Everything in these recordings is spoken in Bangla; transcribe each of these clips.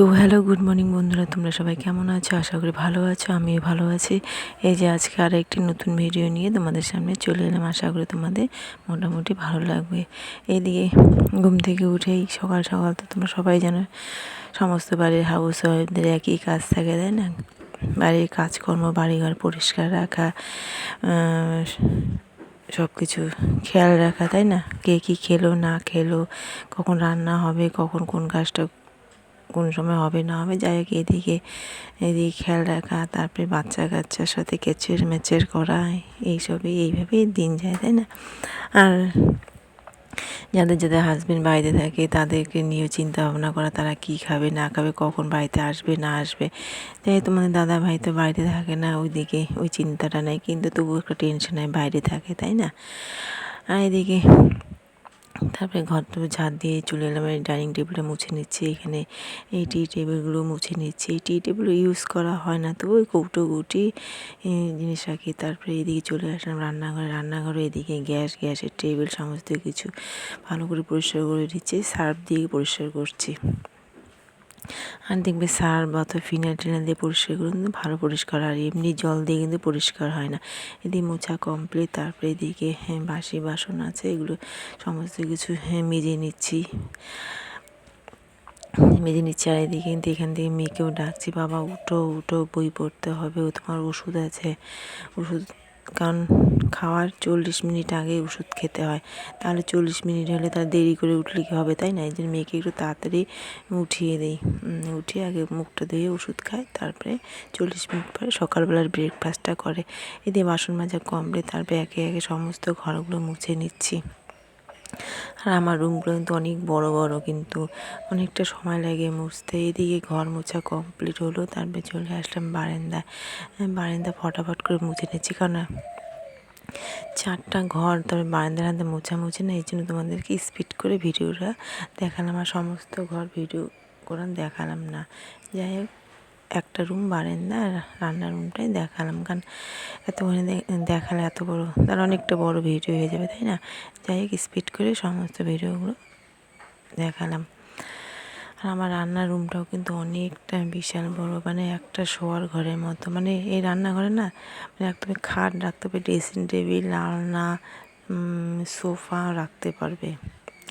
তো হ্যালো গুড মর্নিং বন্ধুরা, তোমরা সবাই কেমন আছো? আশা করি ভালো আছো, আমিও ভালো আছি। এই যে আজকে আর একটি নতুন ভিডিও নিয়ে তোমাদের সামনে চলে এলাম। আশা করি তোমাদের মোটামুটি ভালো লাগবে। এইদিকে ঘুম থেকে উঠেই সকাল সকাল তো তোমরা সবাই জানো, সমস্ত বাড়ির হাউস ওয়াইফদের একই কাজ থাকে, তাই না? বাড়ির কাজকর্ম, বাড়িঘর পরিষ্কার রাখা সব কিছু খেয়াল রাখা, তাই না? কে কী খেলো, না খেলো, কখন রান্না হবে, কখন কোন কাজটা কোন সময় হবে না হবে, যাই হোক এদিকে এদিকে খেয়াল রাখা, তারপরে বাচ্চা কাচ্চার সাথে কেচের মেচের করা, এইসবই, এইভাবেই দিন যায়, তাই না? আর যাদের যাদের হাজবেন্ড বাড়িতে থাকে, তাদেরকে নিয়েও চিন্তা ভাবনা করা, তারা কী খাবে, না খাবে, কখন বাড়িতে আসবে, না আসবে। তাই তোমাদের দাদা ভাই তো বাড়িতে থাকে না, ওইদিকে ওই চিন্তাটা নেই, কিন্তু তবু একটা টেনশন হয় বাইরে থাকে, তাই না? আর এদিকে তারপরে ঘর তো ঝাড় দিয়ে চলে এলাম, এই ডাইনিং টেবিলটা মুছে নিচ্ছি, এখানে এই টি টেবিলগুলো মুছে নিচ্ছি। এই টি টেবিল ইউজ করা হয় না তবু ওই কৌটো গুটি জিনিস রাখি, তারপরে এদিকে চলে আসলাম রান্নাঘরে। রান্নাঘরে এদিকে গ্যাস, গ্যাসের টেবিল, সমস্ত কিছু ভালো করে পরিষ্কার করে দিচ্ছি, সার্ফ দিয়ে পরিষ্কার করছি। আর দেখবে সার বা তো ফিনাইল টিনাইল দিয়ে পরিষ্কার করে কিন্তু ভালো পরিষ্কার, আর এমনি জল দিয়ে কিন্তু পরিষ্কার হয় না। এদিকে মোছা কমপ্লিট তারপরে এদিকে হ্যাঁ বাসি বাসন আছে, এগুলো সমস্ত কিছু হ্যাঁ মেজে নিচ্ছি। মেজে নিচ্ছি, আর এদিকে কিন্তু এখান থেকে মেয়েকেও ডাকছি, বাবা, উঠো উঠো, বই পড়তে হবে, ও তোমার ওষুধ আছে। ওষুধ কারণ খাওয়ার চল্লিশ মিনিট আগে ওষুধ খেতে হয়। তাহলে চল্লিশ মিনিট হলে তার দেরি করে উঠলে কী হবে, তাই না? এই জন্য মেয়েকে একটু তাড়াতাড়ি উঠিয়ে দিই। উঠিয়ে আগে মুখটা ধুয়ে ওষুধ খায়, তারপরে চল্লিশ মিনিট পরে সকালবেলার ব্রেকফাস্টটা করে। এদিকে বাসন মাজা কমলে তারপরে একে একে সমস্ত ঘরগুলো মুছে নিচ্ছি। আর আমার রুমগুলো কিন্তু অনেক বড় বড় কিন্তু অনেকটা সময় লাগে মুছতে। এদিকে ঘর মোছা কমপ্লিট হলো, তারপরে চলে আসলাম বারান্দায়। বারান্দা ফটাফট করে মুছে নিচ্ছি কারণ চারটা ঘর তবে বারান্দা রান্দা মোছামুছি না, এই জন্য তোমাদেরকে স্পিড করে ভিডিওটা দেখালাম আর সমস্ত ঘর ভিডিও করে দেখালাম না। যাই হোক একটা রুম বারান্দা আর রান্নার রুমটাই দেখালাম। কারণ এতখানি দেখালে এত বড়, তার অনেকটা বড় ভিডিও হয়ে যাবে, তাই না? যাই হোক স্পিড করে সমস্ত ভিডিওগুলো দেখালাম। আর আমার রান্নার রুমটাও কিন্তু অনেকটা বিশাল বড় মানে একটা শোয়ার ঘরের মতো। মানে এই রান্নাঘরে না মানে একদম খাট রাখতে হবে ড্রেসিং টেবিল আলনা সোফা রাখতে পারবে।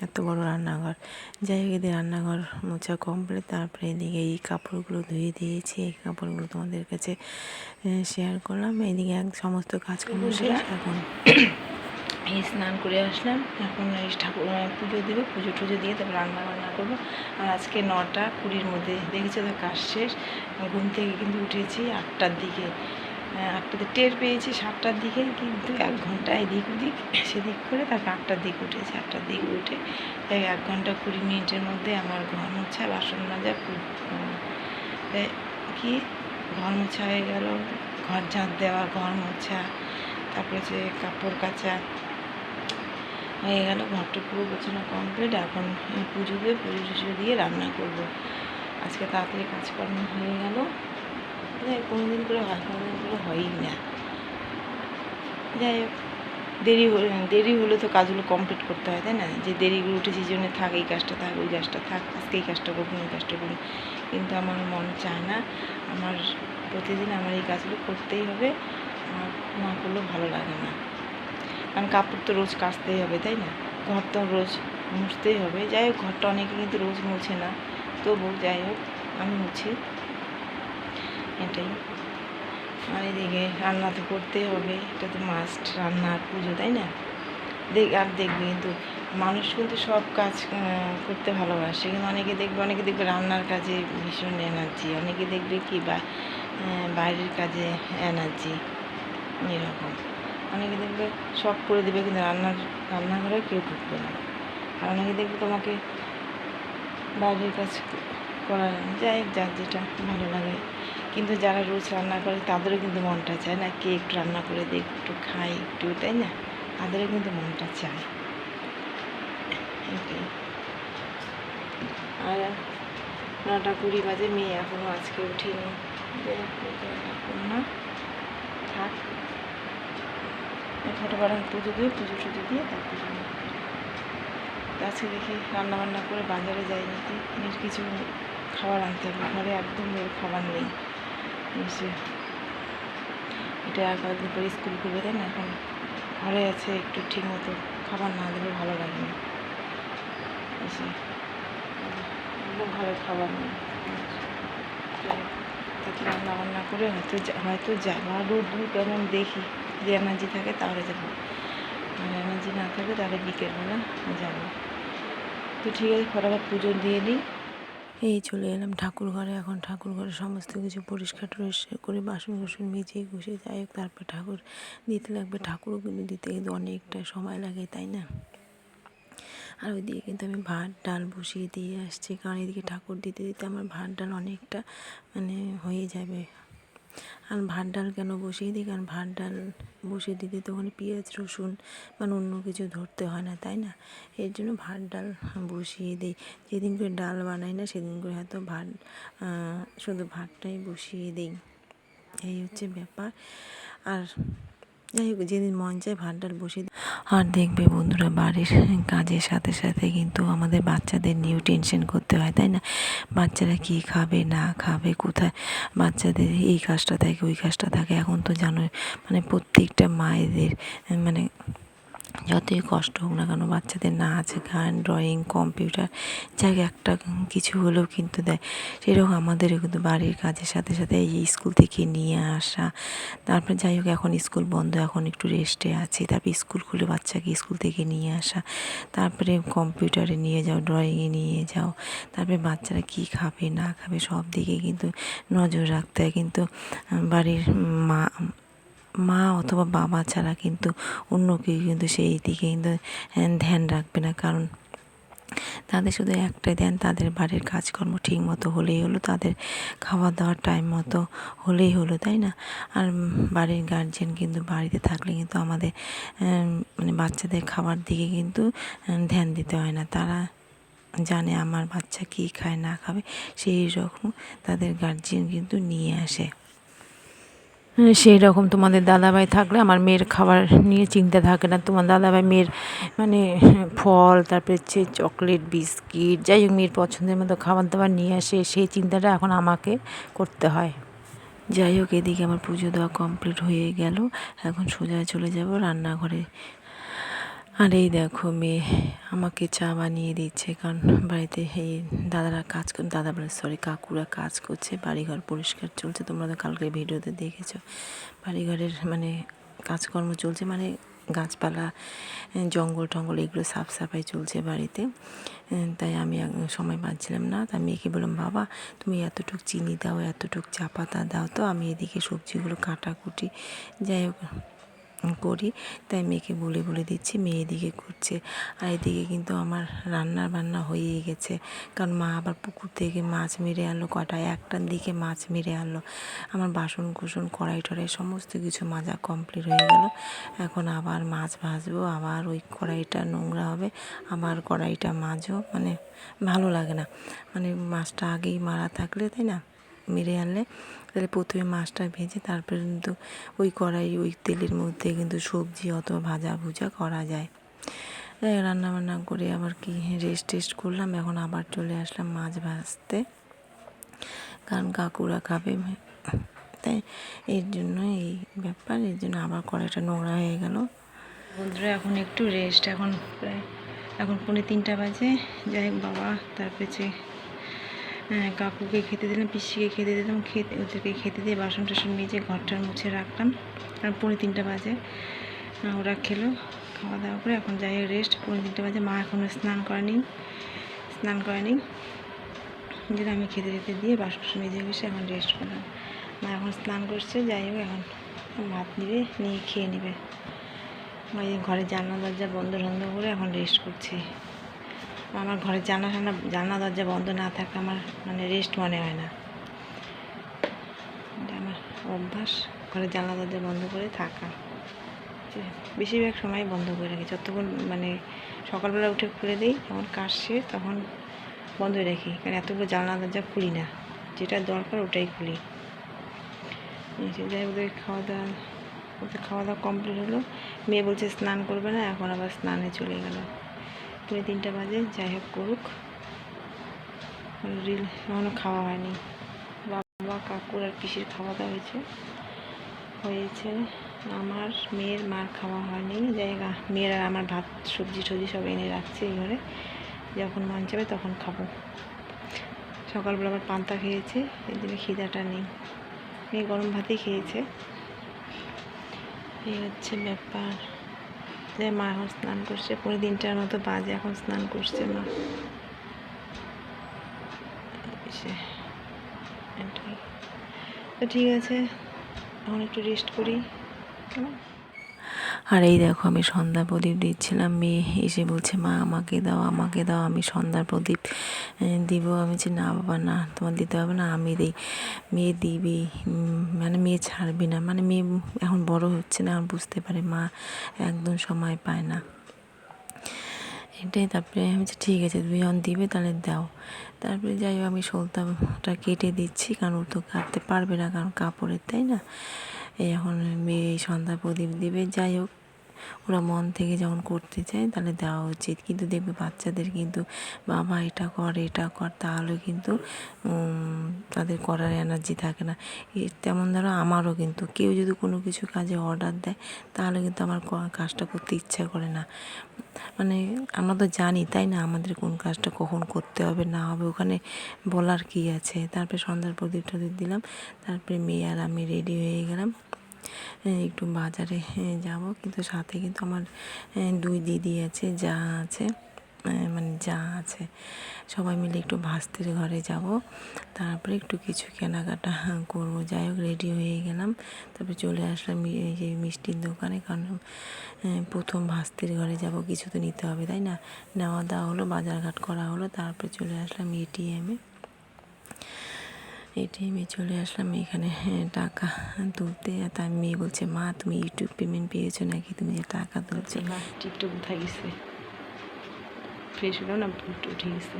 এত বড় রান্নাঘর। যাই হোক এদের রান্নাঘর মোছা কমপ্লিট তারপরে এদিকে এই কাপড়গুলো ধুয়ে দিয়েছি। এই কাপড়গুলো তোমাদের কাছে শেয়ার করলাম। এদিকে এক সমস্ত কাজকর্ম শেষ। এখন এই স্নান করে আসলাম। এখন এই ঠাকুর পুজো দেবো। পুজো টুজো দিয়ে তারপর রান্না বান্না করব। আর আজকে নটা কুড়ির মধ্যে দেখেছি তো কাজ শেষ? ঘুম থেকে কিন্তু উঠেছি আটটার দিকে। আটটাতে টের পেয়েছি, সাতটার দিকে কিন্তু এক ঘণ্টা এদিক ওদিক, সেদিক করে তারপর আটটার দিকে উঠেছি, আটটার দিকে উঠে এক ঘণ্টা কুড়ি মিনিটের মধ্যে আমার ঘর মোছা, বাসন মাজা, কি ঘর মোছা হয়ে গেল, ঘর ঝাঁট দেওয়া, ঘর মোছা, তারপরে যে কাপড় কাচা হয়ে গেল, ঘরটা পুরো গোছানো কমপ্লিট এখন পুজো দিয়ে, পুজো টুজো দিয়ে রান্না করব। আজকে তাড়াতাড়ি কাজকর্ম হয়ে গেল। কোনো দিন করে হয় কোনো দিন করে হয়ই না। যাই হোক দেরি হলে দেরি হলে তো কাজগুলো কমপ্লিট করতে হয়, তাই না? যে দেরিগুলো উঠেছি জন্য থাক, এই কাজটা থাক, ওই কাজটা থাক, আজকে এই কাজটা করুন ওই কাজটা করুন কিন্তু আমার মন চায় না, আমার প্রতিদিন আমার এই কাজগুলো করতেই হবে আমার না করলেও ভালো লাগে না। কারণ কাপড় তো রোজ কাচতেই হবে, তাই না? ঘর তো রোজ মুছতেই হবে। যাই হোক ঘরটা অনেকে কিন্তু রোজ মুছে না। তবু যাই হোক আমি মুছি। এটাই। আর এদিকে রান্না তো করতেই হবে, এটা তো মাস্ট রান্না আর পুজো, তাই না? দেখ, আর দেখবে কিন্তু মানুষ কিন্তু সব কাজ করতে ভালোবাসে। কিন্তু অনেকে দেখবে অনেকে দেখবে রান্নার কাজে ভীষণ এনার্জি অনেকে দেখবে কি বা বাইরের কাজে এনার্জি এরকম। অনেকে দেখবে সব করে দেবে, কিন্তু রান্নার, রান্নাঘরে কেউ ঢুকবে না। আর অনেকে দেখবে তোমাকে বাইরের কাজ করা যাই যার যেটা ভালো লাগে। কিন্তু যারা রোজ রান্না করে তাদেরও কিন্তু মনটা চায় না, কে একটু রান্না করে দেখ একটু খাই একটু, তাই না? তাদেরও কিন্তু মনটা চায়। আর নটা কুড়ি বাজে, মেয়ে এখনও আজকে উঠিনি। না। থাক। পুজো দিয়ে, পুজো টুজো দিয়ে তারপর আজকে দেখি রান্নাবান্না করে বাজারে যাই নাকি। কিছু খাবার আনতে হবে। ঘরে একদম বের খাবার নেই। এটা আর কয়েকদিন পরে স্কুল করবে, তাই না? এখন ঘরে আছে, একটু ঠিক মতো খাবার না দিলে ভালো লাগে না। ঘরে খাবার নেই। রান্না বান্না করে হয়তো হয়তো যাওয়া দূর কেমন দেখি যদি এনার্জি থাকে, তাহলে যাব। আর এনার্জি না থাকে, তাহলে বিকেলবেলা যাব। তো ঠিক আছে, ফটাফট পুজো দিয়ে নিই। এই চলে এলাম ঠাকুর ঘরে এখন ঠাকুর ঘরে সমস্ত কিছু পরিষ্কার টরিষ্কার করে বাসন কুসন মেজে ঘুষে যাই হোক, তারপর ঠাকুর দিতে লাগবে। ঠাকুরও কিন্তু দিতে কিন্তু অনেকটা সময় লাগে, তাই না? আর ওইদিকে কিন্তু আমি ভাত, ডাল বসিয়ে দিয়ে আসছি। কারণ এদিকে ঠাকুর দিতে দিতে আমার ভাত, ডাল অনেকটা মানে হয়ে যাবে। আর ভাত ডাল কেন বসিয়ে দিই? কারণ ভাত ডাল বসিয়ে দিতে তো ওখানে পেঁয়াজ, রসুন মানে অন্য কিছু ধরতে হয় না, তাই না? এর জন্য ভাত ডাল বসিয়ে দিই। যেদিন করে ডাল বানাই না, সেদিন করে হয়তো ভাত শুধু ভাতটাই বসিয়ে দিই। এই হচ্ছে ব্যাপার। আর যাই হোক যেদিন মন চায় ভাত ডাল বসিয়ে। আর দেখবে বন্ধুরা, বাড়ির কাজের সাথে সাথে কিন্তু আমাদের বাচ্চাদের নিয়েও টেনশন করতে হয়, তাই না? বাচ্চারা কি খাবে, না খাবে, কোথায়? বাচ্চাদের এই কাজটা থাকে, ওই কাজটা থাকে। এখন তো জানো মানে প্রত্যেকটা মায়েদের মানে যতই কষ্ট হোক না কেন বাচ্চাদের নাচ, গান, ড্রয়িং, কম্পিউটার যাই একটা কিছু হলেও কিন্তু দেয়। সেরকম আমাদেরও কিন্তু বাড়ির কাজের সাথে সাথে এই স্কুল থেকে নিয়ে আসা, তারপরে যাই হোক এখন স্কুল বন্ধ, এখন একটু রেস্টে আছি। তারপরে স্কুল খুলে বাচ্চাকে স্কুল থেকে নিয়ে আসা, তারপরে কম্পিউটারে নিয়ে যাও ড্রয়িংয়ে নিয়ে যাও, তারপরে বাচ্চারা কী খাবে, না খাবে সব দিকে কিন্তু নজর রাখতে হয়। কিন্তু বাড়ির মা মা অথবা বাবা ছাড়া কিন্তু অন্য কেউ কিন্তু সেই দিকে কিন্তু ধ্যান রাখবে না। কারণ তাদের শুধু একটাই ধ্যান, তাদের বাড়ির কাজকর্ম ঠিক মতো হলেই হলো, তাদের খাওয়া দাওয়ার টাইম মতো হলেই হলো, তাই না? আর বাড়ির গার্জেন কিন্তু বাড়িতে থাকলে কিন্তু আমাদের মানে বাচ্চাদের খাবার দিকে কিন্তু ধ্যান দিতে হয় না। তারা জানে আমার বাচ্চা কী খায়, না খাবে, সেই রকম তাদের গার্জিয়ান কিন্তু নিয়ে আসে। সেই রকম তোমাদের দাদাভাই থাকলে আমার মেয়ের খাবার নিয়ে চিন্তা থাকে না। তোমার দাদাভাই মেয়ের মানে ফল, তারপরে হচ্ছে চকলেট, বিস্কিট, যাই হোক মেয়ের পছন্দের মতো খাবার দাবার নিয়ে আসে, সেই চিন্তাটা এখন আমাকে করতে হয়। যাই হোক, এদিকে আমার পুজো দেওয়া কমপ্লিট হয়ে গেল। এখন সোজা চলে যাব রান্নাঘরে। আর এই দেখো মেয়ে আমাকে চা বানিয়ে দিচ্ছে, কারণ বাড়িতে এই দাদারা কাজ কর, দাদা বলে সরি কাকুরা কাজ করছে, বাড়িঘর পরিষ্কার চলছে, তোমরা তো কালকে ভিডিওতে দেখেছ। বাড়িঘরের মানে কাজকর্ম চলছে মানে গাছপালা জঙ্গল টঙ্গল এগুলো সাফ সাফাই চলছে বাড়িতে। তাই আমি সময় পাচ্ছিলাম না, তাই মেয়েকে বললাম, বাবা, তুমি এতটুক চিনি দাও, এতটুক চা পাতা দাও তো, আমি এদিকে সবজিগুলো কাটাকুটি। যাই হোক করি। তাই মেয়েকে বলে বলে দিচ্ছি, মেয়ে এদিকে করছে আর এদিকে কিন্তু আমার রান্নার বান্না হয়েই গেছে। কারণ মা আবার পুকুর থেকে মাছ মেরে আনলো কটায় একটার দিকে মাছ মেরে আনলো। আমার বাসন কুসন কড়াই টড়াই সমস্ত কিছু মাজা কমপ্লিট হয়ে গেল। এখন আবার মাছ ভাজবো, আবার ওই কড়াইটা নোংরা হবে, আবার কড়াইটা মাজো মানে ভালো লাগে না। মানে মাছটা আগেই মারা থাকলে তাই না, মেরে আনলে। তাহলে প্রথমে মাছটা ভেজে তারপরে কিন্তু ওই কড়াই, ওই তেলের মধ্যে কিন্তু সবজি অথবা ভাজা ভুজা করা যায়। রান্না বান্না করে আবার কি রেস্ট টেস্ট করলাম, এখন আবার চলে আসলাম মাছ ভাজতে। কারণ কাকুরা খাবে, তাই এর জন্য এই ব্যাপার, এর জন্য আবার কড়াইটা নোংরা হয়ে গেল। বন্ধুরা, এখন একটু রেস্ট এখন প্রায়, এখন পৌনে তিনটা বাজে। যাই হোক বাবা, তারপরে যে হ্যাঁ, কাকুকে খেতে দিলাম পিসিকে খেতে দিলাম খেতে ওদেরকে খেতে দিয়ে বাসন টাসন মেজে ঘরটার মুছে রাখলাম। আর পৌনে তিনটা বাজে। ওরা খেলো খাওয়া দাওয়া করে এখন যাই রেস্ট পৌনে তিনটা বাজে মা এখনও স্নান করেনি স্নান করেনি। যেটা আমি খেতে খেতে দিয়ে বাসন টাসন মেজে গেছে এখন রেস্ট করলাম। মা এখন স্নান করছে যাই হোক এখন ভাত নিবে নিয়ে খেয়ে নেবে। ঘরে জানলা দরজা বন্ধ বন্ধ করে এখন রেস্ট করছি। আমার ঘরে জানা টানা জানলা দরজা বন্ধ না থাকলে আমার মানে রেস্ট মনে হয় না। এটা আমার অভ্যাস, ঘরে জানলা দরজা বন্ধ করে থাকা। বেশিরভাগ সময় বন্ধ করে রাখি। যতক্ষণ মানে সকালবেলা উঠে খুলে দিই, যখন কাজ শেষ, তখন বন্ধ রাখি। কারণ এতগুলো জানলা দরজা খুলি না। যেটা দরকার ওটাই খুলি। এসে যাই ওদের খাওয়া দাওয়া ওদের খাওয়া দাওয়া কমপ্লিট হলো। মেয়ে বলছে স্নান করবে না, এখন আবার স্নানে চলে গেল। পুনে তিনটা বাজে, যাই হোক করুক। রিল এখনও খাওয়া হয়নি। বাবা, কাকুর আর পিসির খাওয়া দাওয়া হয়েছে। হয়েছে আমার মেয়ের মার খাওয়া হয়নি। জায়গা মেয়ের আমার ভাত, সবজি টবজি সব এনে রাখছে এই ঘরে। যখন মন যাবে তখন খাব। সকালবেলা আবার পান্তা খেয়েছে, এই জন্য খিদাটা নেই। মেয়ে গরম ভাতেই খেয়েছে। এই হচ্ছে ব্যাপার। যে মা এখন স্নান করছে, পুরো দিনটার মতো বাজে এখন স্নান করছে মা। তো ঠিক আছে, এখন একটু রেস্ট করি, কেমন? আর এই দেখো আমি সন্ধ্যা প্রদীপ দিচ্ছিলাম। মেয়ে এসে বলছে, মা, আমাকে দাও আমাকে দাও, আমি সন্ধ্যার প্রদীপ দিব। আমি বলছি, না বাবা, না, তোমার দিতে হবে না, আমি দিই। মেয়ে দিবি মানে মেয়ে ছাড়বি না মানে মেয়ে এখন বড় হচ্ছে না এখন বুঝতে পারে মা একদম সময় পায় না। এটাই তারপরে আমি বলছি, ঠিক আছে, তুমি যখন দিবে তাহলে দাও। তারপরে যাই হোক, আমি সলতাটা কেটে দিচ্ছি, কারণ ও তো কাটতে পারবে না, কারণ কাপড়ের, তাই না? এই এখন মেয়ে সন্ধ্যা প্রদীপ দিবে, যাই হোক। ওরা মন থেকে যখন করতে চায় তাহলে দেওয়া উচিত। কিন্তু দেখবে বাচ্চাদের কিন্তু বাবা এটা কর এটা কর, তাহলে কিন্তু তাদের করার এনার্জি থাকে না। তেমন ধরো আমারও কিন্তু, কেউ যদি কোনো কিছু কাজে অর্ডার দেয়, তাহলে কিন্তু আমার কাজটা করতে ইচ্ছা করে না। মানে আমরা তো জানি, তাই না? আমাদের কোন কাজটা কখন করতে হবে, না হবে, ওখানে বলার কি আছে? তারপরে সন্ধ্যার প্রদীপ টদীপ দিলাম, তারপরে মেয়ে আর আমি রেডি হয়ে গেলাম। একটু বাজারে যাব। কিন্তু সাথে কিন্তু আমার দুই দিদি আছে, যা আছে মানে যা আছে। সবাই মিলে একটু ভাস্তির ঘরে যাব। তারপরে একটু কিছু কেনাকাটা করব। যাই হোক রেডি হয়ে গেলাম। তারপরে চলে আসলাম এই মিষ্টির দোকানে। কারণ প্রথম ভাস্তির ঘরে যাব। কিছু তো নিতে হবে, তাই না? নেওয়া দেওয়া হলো, বাজারঘাট করা হলো। তারপরে চলে আসলাম এটিএমে এটিএমে চলে আসলাম। এখানে টাকা তুলতে। তার মেয়ে বলছে, মা, তুমি ইউটিউব পেমেন্ট পেয়েছ নাকি? তুমি যে টাকা তুলছো। না টিপটা কোথায় গেছে। ফ্রেশ হলো না উঠে গেছে।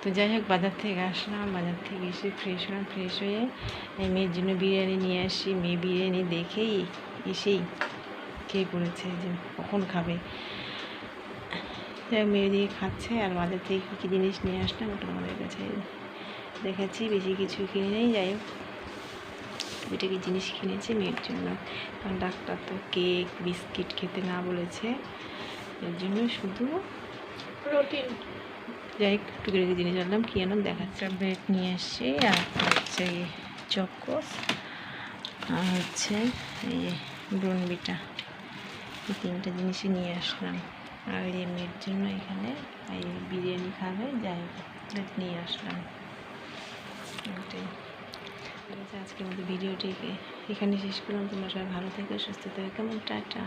তো যাই হোক, বাজার থেকে আসলাম। বাজার থেকে এসে ফ্রেশ হলাম। ফ্রেশ হয়ে মেয়ের জন্য বিরিয়ানি নিয়ে আসি। মেয়ে বিরিয়ানি দেখেই, এসেই খেয়ে পড়েছে যে কখন খাবে। যাই মেয়ে দিকে খাচ্ছে আর বাজার থেকে কী কী জিনিস নিয়ে আসলাম ওটা আমাদের কাছে দেখেছি বেশি কিছু কিনে নেই যাই হোক। দুটো কি জিনিস কিনেছি মেয়ের জন্য। কারণ ডাক্তার তো কেক বিস্কিট খেতে না বলেছে। এর জন্য শুধু রুটিন। যাই হোক টুকি জিনিস আনলাম কি আনলাম দেখাচ্ছে। ব্রেড নিয়ে এসছি আর হচ্ছে চকোস আর হচ্ছে এই ব্রনবিটা। এই তিনটে জিনিসই নিয়ে আসলাম। আর এই মেয়ের জন্য এখানে এই বিরিয়ানি খাবে, যাই হোক নিয়ে আসলাম। এটাই। আজকের মতো ভিডিওটিকে এখানে শেষ করলাম। তোমরা সবাই ভালো থেকো, সুস্থ থাকো। কেমন? টাটা।